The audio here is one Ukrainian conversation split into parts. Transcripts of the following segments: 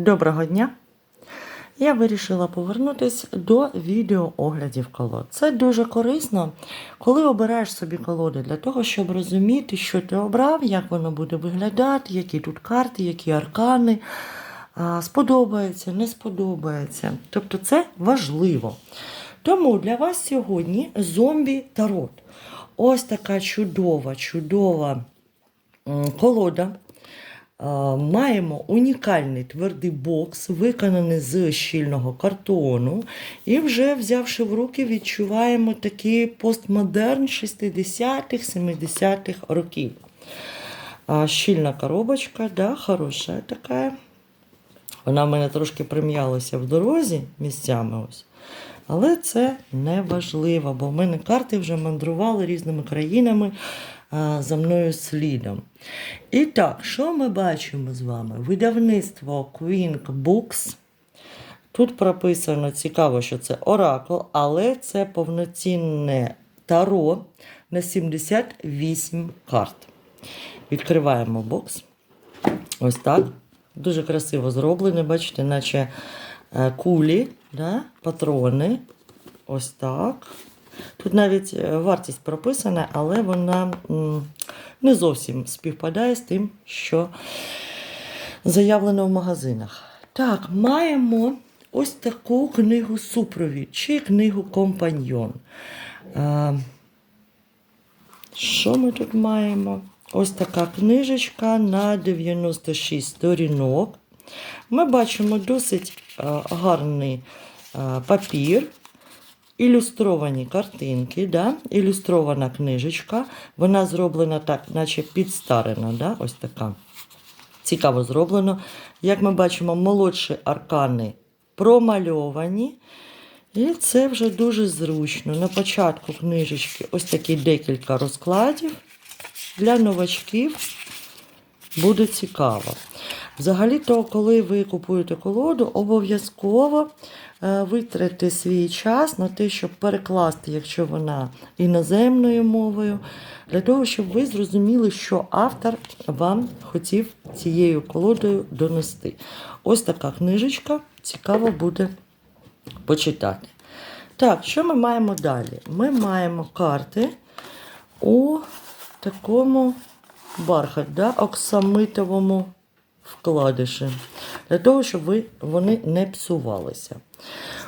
Доброго дня! Я вирішила повернутися до відеооглядів колод. Це дуже корисно, коли обираєш собі колоди для того, щоб розуміти, що ти обрав, як воно буде виглядати, які тут карти, які аркани. Сподобається, не сподобається. Тобто це важливо. Тому для вас сьогодні зомбі тарот. Ось така чудова, чудова колода. А, Маємо унікальний твердий бокс, виконаний з щільного картону. І вже взявши в руки, відчуваємо такий постмодерн 60-х, 70-х років. Щільна коробочка, да, хороша така. Вона в мене трошки прим'ялася в дорозі місцями. ось. Але це не важливо, бо в мене карти вже мандрували різними країнами за мною слідом. І так, що ми бачимо з вами? Видавництво Queen Books. Тут прописано цікаво, що це оракул, але це повноцінне таро на 78 карт. Відкриваємо бокс. Ось так. Дуже красиво зроблене, бачите, наче е, кулі, да? патрони. Ось так. Тут навіть е, вартість прописана, але вона не зовсім співпадає з тим, що заявлено в магазинах. Так, маємо ось таку книгу супровід чи книгу компаньйон. Е, що ми тут маємо? Ось така книжечка на 96 сторінок. Ми бачимо досить е, гарний папір, ілюстровані картинки, да? ілюстрована книжечка. Вона зроблена так, наче підстарена. Да? Ось така. Цікаво зроблено. Як ми бачимо, молодші аркани промальовані. І це вже дуже зручно. На початку книжечки ось такі декілька розкладів. Для новачків буде цікаво. Взагалі-то, коли ви купуєте колоду, обов'язково е, витратите свій час на те, щоб перекласти, якщо вона іноземною мовою, для того, щоб ви зрозуміли, що автор вам хотів цією колодою донести. Ось така книжечка, цікаво буде почитати. Так, що ми маємо далі? Ми маємо карти у такому бархат, да, оксамитовому вкладиші. Для того, щоб ви, вони не псувалися.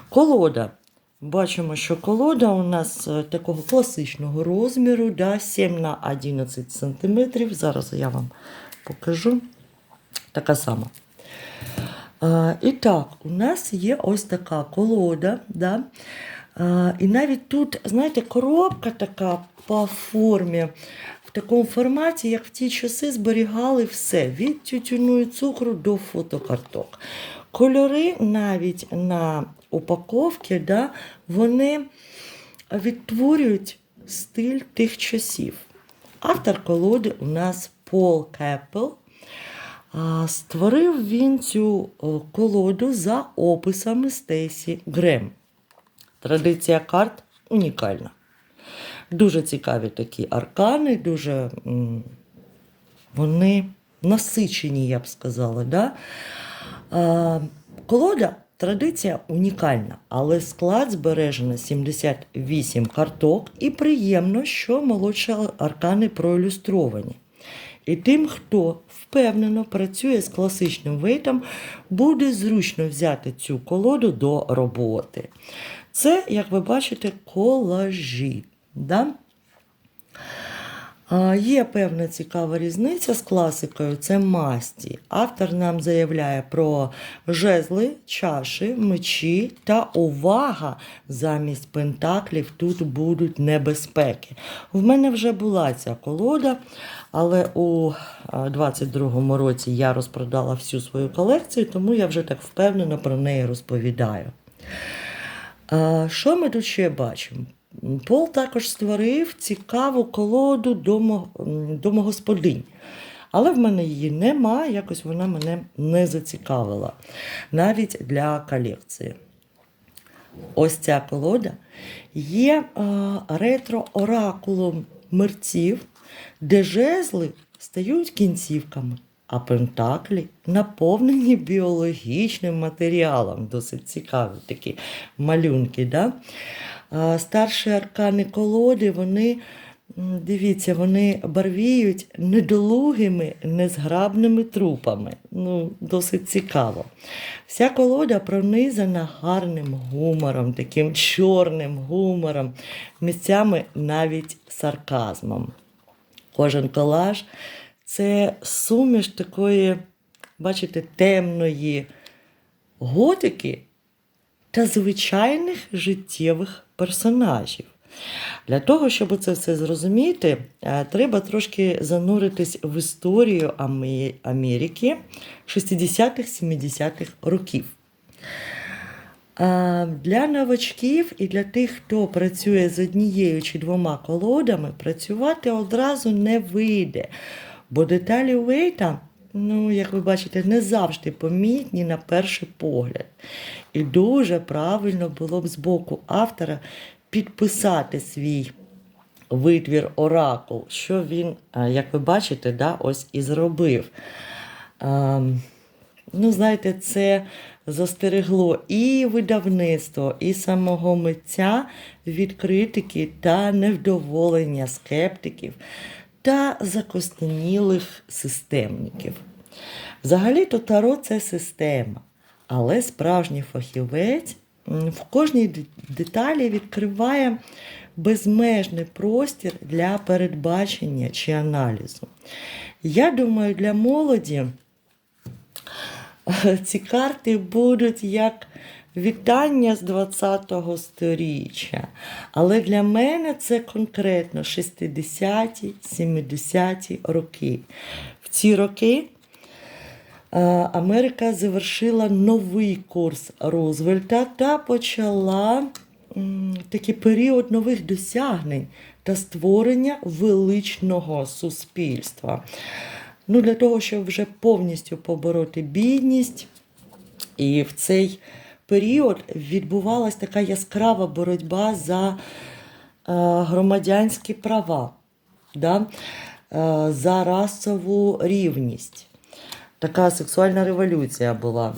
Колода. Бачимо, що колода у нас е, такого класичного розміру, да, 7 на 11 см. Зараз я вам покажу. Така сама. А, і так, у нас є ось така колода. Да? А, і навіть тут, знаєте, коробка така по формі, такому форматі, як в ті часи зберігали все від тютюну і цукру до фотокарток. Кольори навіть на упаковці, да, вони відтворюють стиль тих часів. Автор колоди у нас Пол Кеппел. Створив він цю колоду за описами Стейсі Грем. Традиція карт унікальна. Дуже цікаві такі аркани, дуже вони насичені, я б сказала. Да? Колода традиція унікальна, але склад збережено 78 карток, і приємно, що молодші аркани проілюстровані. І тим, хто впевнено працює з класичним вейтом, буде зручно взяти цю колоду до роботи. Це, як ви бачите, колажі. Да? Є певна цікава різниця з класикою це масті. Автор нам заявляє про жезли, чаші, мечі та увага замість пентаклів тут будуть небезпеки. В мене вже була ця колода, але у 22-му році я розпродала всю свою колекцію, тому я вже так впевнено про неї розповідаю. Що ми тут ще бачимо? Пол також створив цікаву колоду домогосподинь. Але в мене її нема, якось вона мене не зацікавила. Навіть для колекції. Ось ця колода є е, ретро-оракулом мерців, де жезли стають кінцівками, а пентаклі наповнені біологічним матеріалом. Досить цікаві такі малюнки. Да? Старші аркани колоди, вони, дивіться, вони барвіють недолугими, незграбними трупами. Ну, досить цікаво. Вся колода пронизана гарним гумором, таким чорним гумором, місцями навіть сарказмом. Кожен колаж це суміш такої, бачите, темної готики та звичайних життєвих персонажів. Для того, щоб це все зрозуміти, е, треба трошки зануритись в історію Америки 60-х-70-х років. Для новачків і для тих, хто працює з однією чи двома колодами, працювати одразу не вийде. Бо деталі Уейта, ну, як ви бачите, не завжди помітні на перший погляд. І дуже правильно було б з боку автора підписати свій витвір Оракул, що він, як ви бачите, да, ось і зробив. Ем, Ну, знаєте, це застерегло і видавництво, і самого митця від критики та невдоволення скептиків та закостенілих системників. Взагалі-то Таро це система, але справжній фахівець в кожній деталі відкриває безмежний простір для передбачення чи аналізу. Я думаю, для молоді ці карти будуть як вітання з 20-го сторіччя. Але для мене це конкретно 60-ті, 70-ті роки. В ці роки е, Америка завершила новий курс Рузвельта та почала такий період нових досягнень та створення величного суспільства. Ну, для того, щоб вже повністю побороти бідність. І в цей період відбувалася така яскрава боротьба за е, громадянські права, да? е, за расову рівність. Така сексуальна революція була.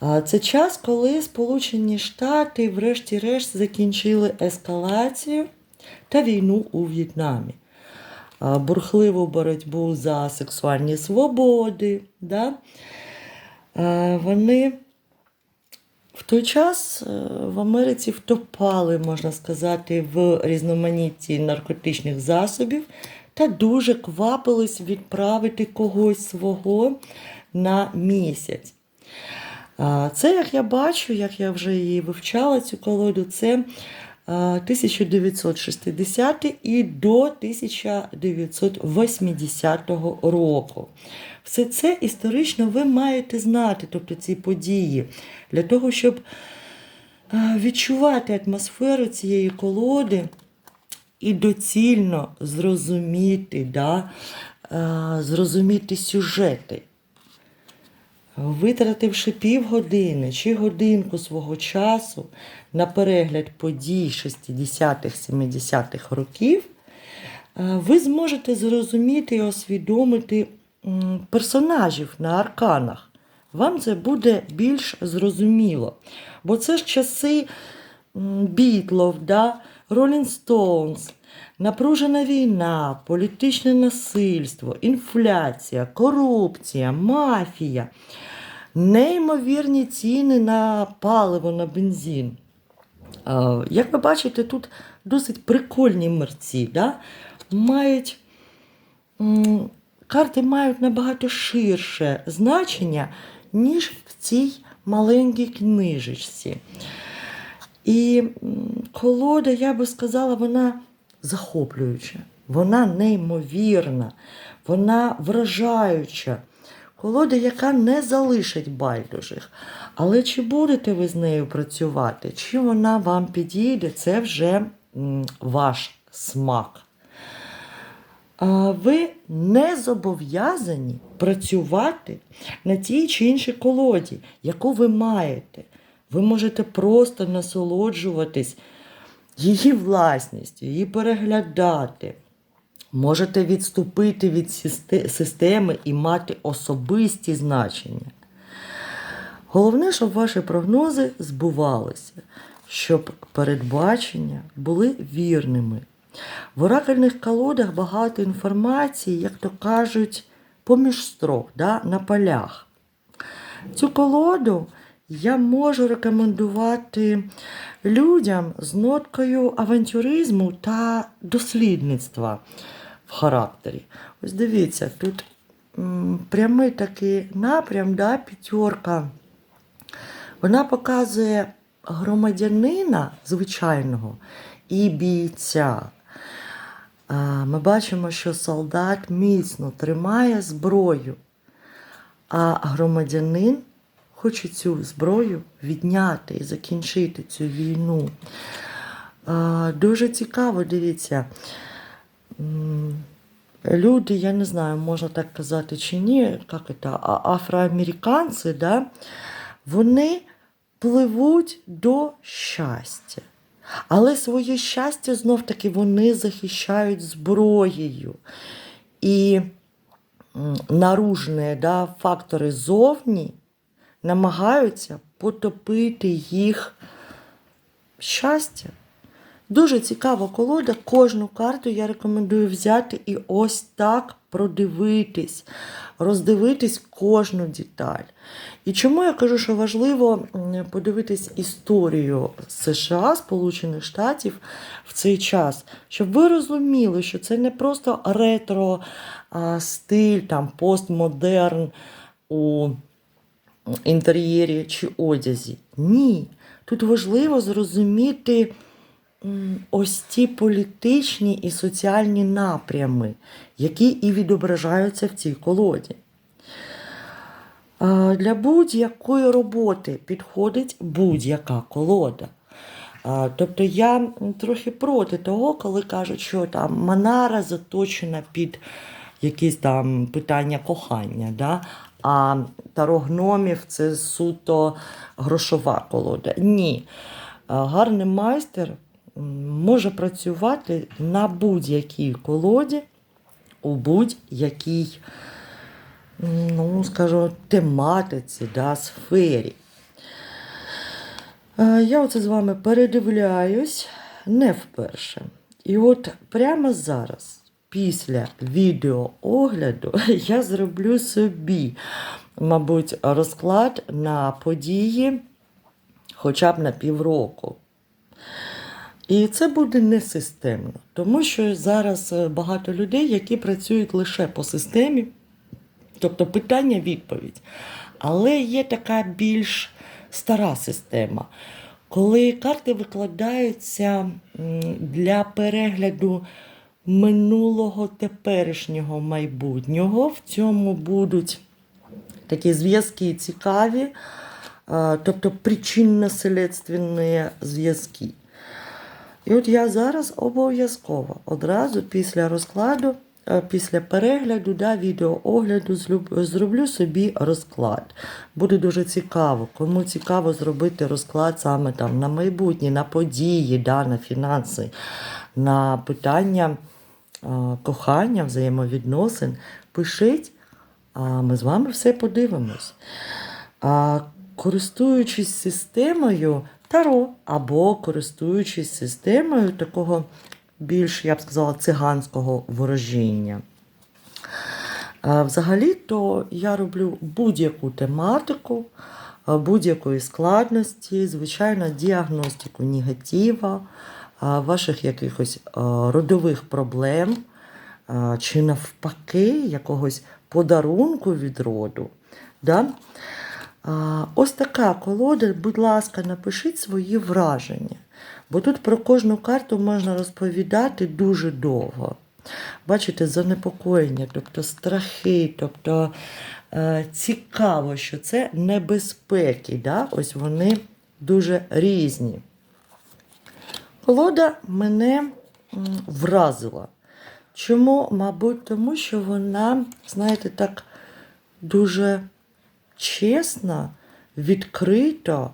А Це час, коли Сполучені Штати, врешті-решт, закінчили ескалацію та війну у В'єтнамі. Бурхливу боротьбу за сексуальні свободи. Да? Вони в той час е, в Америці втопали, можна сказати, в різноманітті наркотичних засобів та дуже квапились відправити когось свого на місяць. Це, як я бачу, як я вже її вивчала, цю колоду, це 1960 і до 1980 року. Все це історично ви маєте знати, тобто ці події, для того, щоб відчувати атмосферу цієї колоди і доцільно зрозуміти, да, зрозуміти сюжети. Витративши півгодини чи годинку свого часу на перегляд подій 60-х-70-х років, е, ви зможете зрозуміти і освідомити персонажів на арканах. Вам це буде більш зрозуміло. Бо це ж часи Бітлов, да? Rolling Stones, напружена війна, політичне насильство, інфляція, корупція, мафія, неймовірні ціни на паливо, на бензин. Як ви бачите, тут досить прикольні мерці. Да? Мають, карти мають набагато ширше значення, ніж в цій маленькій книжечці. І колода, я би сказала, вона захоплююча, вона неймовірна, вона вражаюча. Колода, яка не залишить байдужих. Але чи будете ви з нею працювати, чи вона вам підійде, це вже ваш смак. Ви не зобов'язані працювати на тій чи іншій колоді, яку ви маєте. Ви можете просто насолоджуватись її власністю, її переглядати, Можете відступити від системи і мати особисті значення. Головне, щоб ваші прогнози збувалися, щоб передбачення були вірними. В оракельних колодах багато інформації, як то кажуть, поміж строк, да, на полях. Цю колоду я можу рекомендувати людям з ноткою авантюризму та дослідництва в характері. Ось дивіться, тут прямий такий напрям, да, п'ятерка. Вона показує громадянина звичайного і бійця. Ми бачимо, що солдат міцно тримає зброю, а громадянин хоче цю зброю відняти і закінчити цю війну. Дуже цікаво, дивіться. Люди, я не знаю, можна так казати чи ні, як це, афроамериканці, да, вони пливуть до щастя. Але своє щастя знов таки вони захищають зброєю. І наружні да, фактори зовні намагаються потопити їх щастя. Дуже цікава колода. Кожну карту я рекомендую взяти і ось так продивитись, роздивитись кожну деталь. І чому я кажу, що важливо подивитись історію США, Сполучених Штатів в цей час, щоб ви розуміли, що це не просто ретро стиль, там, постмодерн у інтер'єрі чи одязі. Ні. Тут важливо зрозуміти ось ті політичні і соціальні напрями, які і відображаються в цій колоді. Для будь-якої роботи підходить будь-яка колода. Тобто я трохи проти того, коли кажуть, що там Манара заточена під якісь там питання кохання, да? А таро гномів це суто грошова колода. Ні. Гарний майстер може працювати на будь-якій колоді, у будь-якій ну, скажу, тематиці, да, сфері. Е, Я оце з вами передивляюсь не вперше. І от прямо зараз, після відеоогляду, я зроблю собі, мабуть, розклад на події хоча б на півроку. І це буде не системно, тому що зараз е, багато людей, які працюють лише по системі, тобто питання-відповідь. Але є така більш стара система, коли карти викладаються для перегляду минулого теперішнього майбутнього. В цьому будуть такі зв'язки цікаві, е, тобто причинно-следственні зв'язки. І от я зараз обов'язково одразу після розкладу, е, після перегляду, да, відеоогляду зроблю собі розклад. Буде дуже цікаво. Кому цікаво зробити розклад саме там на майбутнє, на події, да, на фінанси, на питання кохання, взаємовідносин, пишіть, а ми з вами все подивимось. Користуючись системою Таро або користуючись системою такого більш, я б сказала, циганського ворожіння. Взагалі-то я роблю будь-яку тематику, будь-якої складності, звичайно, діагностику негатива, ваших якихось родових проблем, чи навпаки якогось подарунку від роду. Да? Ось така колода, будь ласка, напишіть свої враження, бо тут про кожну карту можна розповідати дуже довго. Бачите, занепокоєння, тобто страхи, тобто е, цікаво, що це небезпеки. Да? Ось вони дуже різні. Колода мене вразила. Чому? Мабуть, тому що вона, знаєте, так дуже чесно, відкрито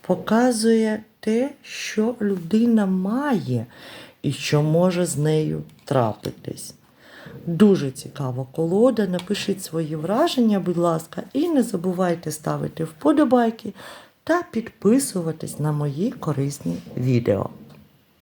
показує те, що людина має, і що може з нею трапитись. Дуже цікава колода. Напишіть свої враження, будь ласка, і не забувайте ставити вподобайки та підписуватись на мої корисні відео.